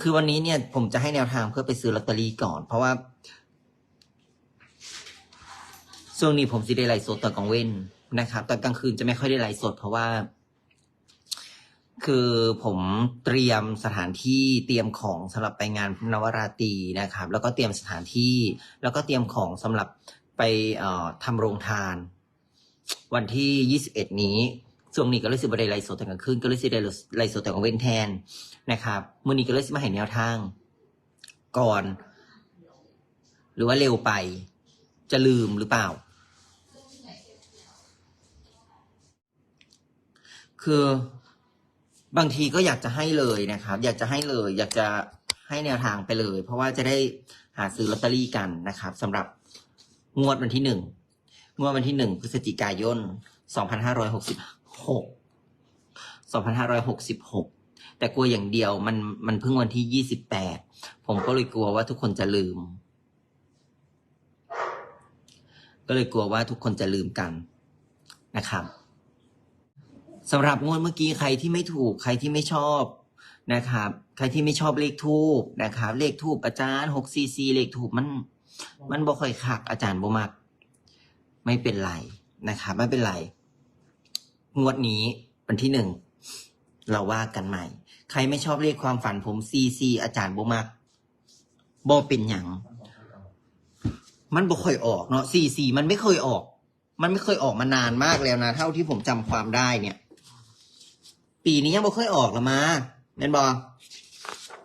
คือวันนี้เนี่ยผมจะให้แนวทางเพื่อไปซื้อลอตเตอรี่ก่อน เพราะว่าช่วงนี้ผมสิได้ไลฟ์สดตอนกลางเว้นนะครับตอนกลางคืนจะไม่ค่อยได้ไลฟ์สด เพราะว่า คือผมเตรียมสถานที่เตรียมของสำหรับไปงานนวราตรีนะครับ แล้วก็เตรียมสถานที่ แล้วก็เตรียมของสำหรับไปเอ่อทำโรงทาน วันที่21นี้ ช่วงนี้ก็เลยสิบได้ไลฟ์สดแต่กลางคืนก็เลยสิได้ไลฟ์สดแต่กลางเว้นแทนนะครับมื่อนี้ก็เลยสิมาเห็นแนวทาง ก่อน หรือว่าเร็วไป จะลืมหรือเปล่า คือบางทีก็อยากจะให้เลยนะครับ อยากจะให้เลย อยากจะให้แนวทางไปเลย เพราะว่าจะได้หาซื้อลอตเตอรี่กันนะครับสำหรับงวดวันที่หนึ่งงวดวันที่หนึ่งพฤศจิกายนสองพันห้าร้อยหกสิบ หกสองพันห้าร้อยหกสิบหกแต่กลัวอย่างเดียวมันมันเพิ่งวันที่ยี่สิบแปดผมก็เลยกลัวว่าทุกคนจะลืม ก็เลยกลัวว่าทุกคนจะลืมกันนะครับสำหรับงวดเมื่อกี้ใครที่ไม่ถูกใครที่ไม่ชอบนะครับใครที่ไม่ชอบเลขทูบนะครับเลขทูบอาจารย์หกซีซีเลขทูบมัน มันบ่ค่อยคักอาจารย์บ่มัก ไม่เป็นไรนะครับ ไม่เป็นไร งวดนี้วันที่หนึ่ง เราว่ากันใหม่ ใครไม่ชอบเลขความฝันผมซีซีอาจารย์บมักบ่เป็นหยังมันบ่ค่อยออกเนาะซีซีมันไม่เคยออก มันไม่เคยออกมานานมากแล้วนะ เท่าที่ผมจำความได้เนี่ย ปีนี้ยังบ่เคยออกละมาเมนบอ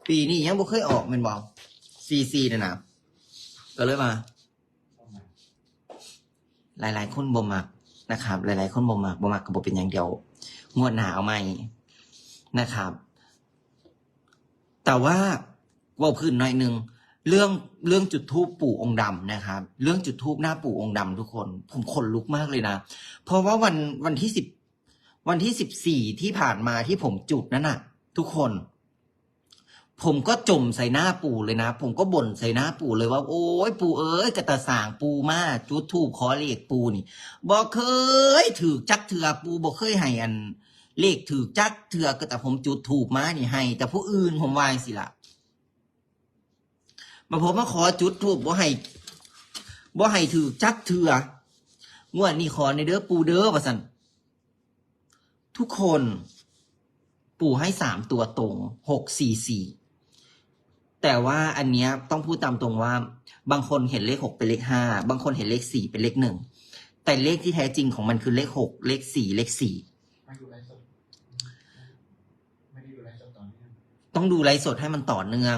ปีนี้ยังบ่เคยออกเมนบอซีซีเนี่ยนะก็เลยมา หลาย ๆ คนบ่มัก นะครับ หลาย ๆ คนบ่มักบ่มักก็บ่เป็นอย่างเดียว งวดหนาเอาใหม่นะครับ แต่ว่าว่าพื้นหน่อยหนึ่งเรื่องเรื่องจุดทูปปู่องค์ดำนะครับ เรื่องจุดทูปหน้าปู่องค์ดำทุกคน ผมขนลุกมากเลยนะ เพราะว่าวันวันที่สิบวันที่สิบสี่ที่ผ่านมาที่ผมจุดนั่นน่ะ ทุกคน ผมก็จมใส่หน้าปู่เลยนะ ผมก็บ่นใส่หน้าปู่เลยว่า โอ้ยปู่เอ้ยกระตาสางปูมาจุดทูบขอเลขปูนี่บอกเคยถือจักเถื่อปูบอกเคยให้อัน เลขถือจักเถื่อก็แต่ผมจุดถูกมานี่ให้ แต่ผู้อื่นผมวายสิละมาผมมาขอจุดถูกบ่ให้บ่ให้ถือจักเถื่องวดนี้ขอในเด้อปูเด้อว่าสันทุกคน ปู่ให้สามตัวตรงหกสี่สี่ แต่ว่าอันเนี้ยต้องพูดตามตรงว่า บางคนเห็นเลขหกเป็นเลขห้าบางคนเห็นเลขสี่เป็นเลขหนึ่งแต่เลขที่แท้จริงของมันคือเลขหกเลขสี่เลขสี่ไม่ดูไลฟ์สดไม่ได้ดูไลฟ์สดตอนนี้ต้องดูไลฟ์สดให้มันต่อเนื่อง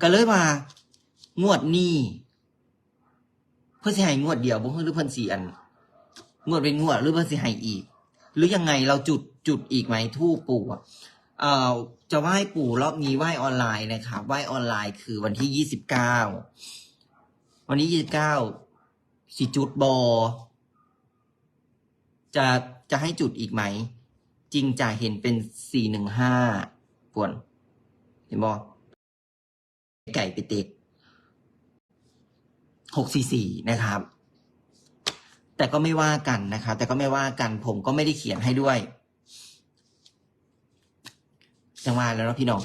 ก็เลยว่า งวดนี้เพื่อสิให้งวดเดียวบ่คือหรือเพิ่นสี่อัน งวดเป็นงวดหรือเพิ่นสิให้อีก หรือยังไงเราจุดจุดอีกไหมทูปปู่อะ เอ่อจะไหว้ปู่รอบนี้ไหว้ออนไลน์นะครับไหว้ออนไลน์คือวันที่ยี่สิบเก้าวันที่ยี่สิบเก้าสิจุดบอ จะจะให้จุดอีกไหม จริงจะเห็นเป็นสี่หนึ่งห้าปวน เห็นบอไก่ไปติดหกสี่สี่นะครับ แต่ก็ไม่ว่ากันนะครับ แต่ก็ไม่ว่ากัน ผมก็ไม่ได้เขียนให้ด้วย จังว่าแล้วเนาะพี่น้อง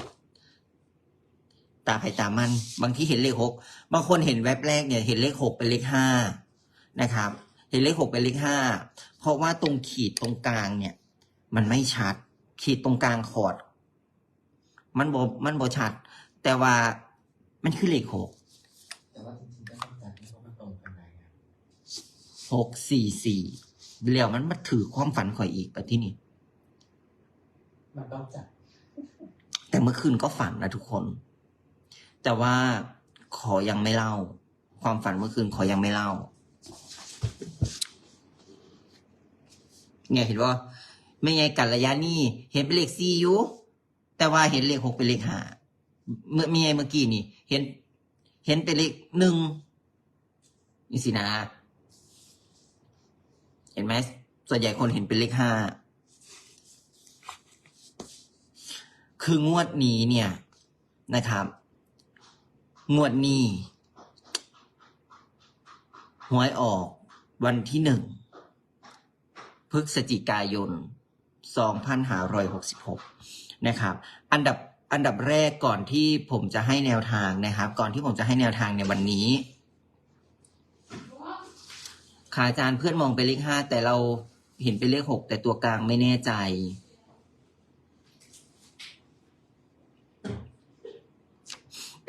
ตาไผ่ตามัน บางที่เห็นเลขหกบางคนเห็นแวบแรกเนี่ย เห็นเลขหกเป็นเลขห้านะครับ เห็นเลขหกเป็นเลขห้าเพราะว่าตรงขีดตรงกลางเนี่ย มันไม่ชัด ขีดตรงกลางขอด มันบมันบชัด แต่ว่ามันคือเลขหกแต่ว่าจริงๆก็ต้องการให้เขามาตรงกันไหนหกสี่สี่แล้วมันมาถือความฝันข่อยอีกแบบที่นี่มันต้องจัด แต่เมื่อคืนก็ฝันนะทุกคน แต่ว่าขอยังไม่เล่า ความฝันเมื่อคืนขอยังไม่เล่า เนี่ยเห็นว่าไม่ไงกัลยานี่เห็นเป็นเลขสี่อยู่แต่ว่าเห็นเลขหกเป็นเลขห้าเมื่อมีไงเมื่อกี้นี่ เห็น เห็นเป็นเลขหนึ่งนี่สินะ เห็นไหมส่วนใหญ่คนเห็นเป็นเลขห้า คืองวดนี้เนี่ยนะครับ งวดนี้หวยออกวันที่หนึ่งพฤศจิกายน 2566 นะครับ อันดับอันดับแรกก่อนที่ผมจะให้แนวทางนะครับ ก่อนที่ผมจะให้แนวทางในวันนี้ค่ะอาจารย์เพื่อนมองไปเลขห้าแต่เราเห็นเป็นเลขหกแต่ตัวกลางไม่แน่ใจ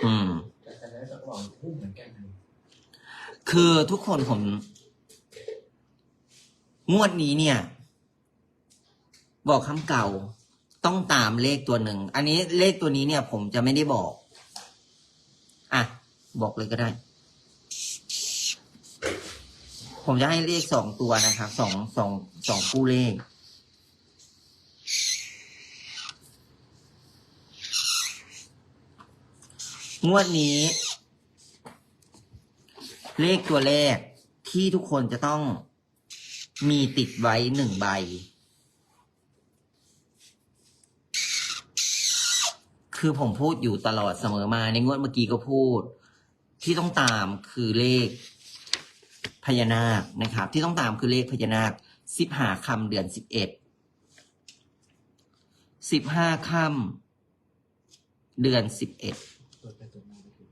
อืมแต่แต่แล้วจะหวังพุ่งเหมือนกันคือทุกคนผมงวดนี้เนี่ย บอกคำเก่าต้องตามเลขตัวหนึ่ง อันนี้เลขตัวนี้เนี่ย ผมจะไม่ได้บอก อะ บอกเลยก็ได้ ผมจะให้เลขสองตัวนะครับสองสองสองคู่เลข งวดนี้ เลขตัวแรกที่ทุกคนจะต้องมีติดไว้หนึ่งใบ คือผมพูดอยู่ตลอดเสมอมาในงวดเมื่อกี้ก็พูด ที่ต้องตามคือเลขพญานาคนะครับ ที่ต้องตามคือเลขพญานาคสิบห้าคำเดือนสิบเอ็ดสิบห้าคำเดือนสิบเอ็ด ตัวไปตัวมาไปตัว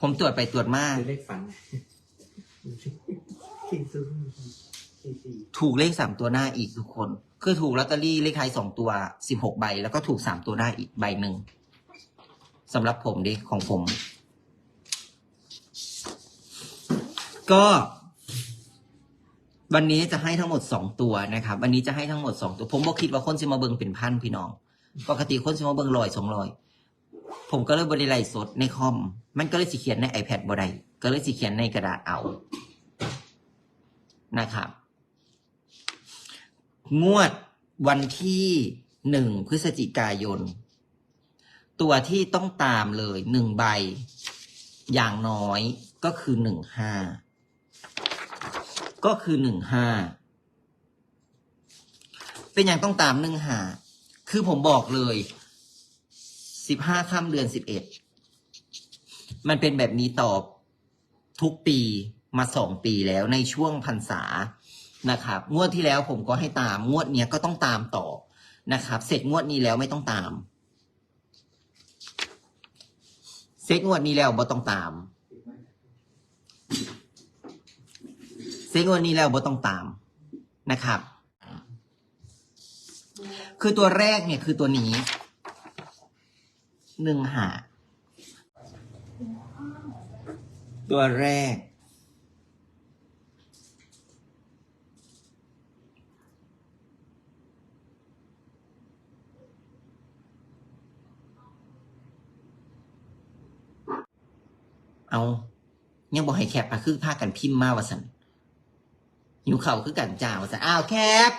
ผมตรวจไปตรวจมา คือเลขฝันสี่ซื้อสี่สี่ถูกเลขสามตัวหน้าอีกทุกคน คือถูกลอตเตอรี่เลขท้ายสองตัวสิบหกใบ แล้วก็ถูกสามตัวหน้าอีกใบหนึ่งสำหรับผมดิของผม ก็ วันนี้จะให้ทั้งหมดสองตัวนะครับ วันนี้จะให้ทั้งหมดสองตัว ผมบอกคิดว่าคนจะมาเบิงเป็นพันพี่น้อง ปกติคนจะมาเบิงลอยสองลอย ผมก็เลยบริไลฟ์สดในคอม มันก็เลยสิเขียนใน iPad บ่ได้ก็เลยสิเขียนในกระดาษเอานะครับงวดวันที่หนึ่งพฤศจิกายน ตัวที่ต้องตามเลยหนึ่งใบ อย่างน้อยก็คือหนึ่งห้าก็คือหนึ่งห้าเป็นอย่างต้องตามหนึ่งหาคือผมบอกเลย สิบห้าค่ำเดือนสิบเอ็ดมันเป็นแบบนี้ต่อทุกปีมาสองปีแล้วในช่วงพรรษานะครับ งวดที่แล้วผมก็ให้ตาม งวดเนี้ยก็ต้องตามต่อนะครับ เสร็จงวดนี้แล้วไม่ต้องตาม เสร็จงวดนี้แล้วบ่ต้องตาม เสร็จงวดนี้แล้วบ่ต้องตามนะครับ คือตัวแรกเนี่ยคือตัวนี้ หนึ่งหา ตัวแรก เอายังบอกให้แคปอะคือพากันพิมพ์มาว่าสันหิวเข่าคือกันจ้าว่าสันอ้าวแคป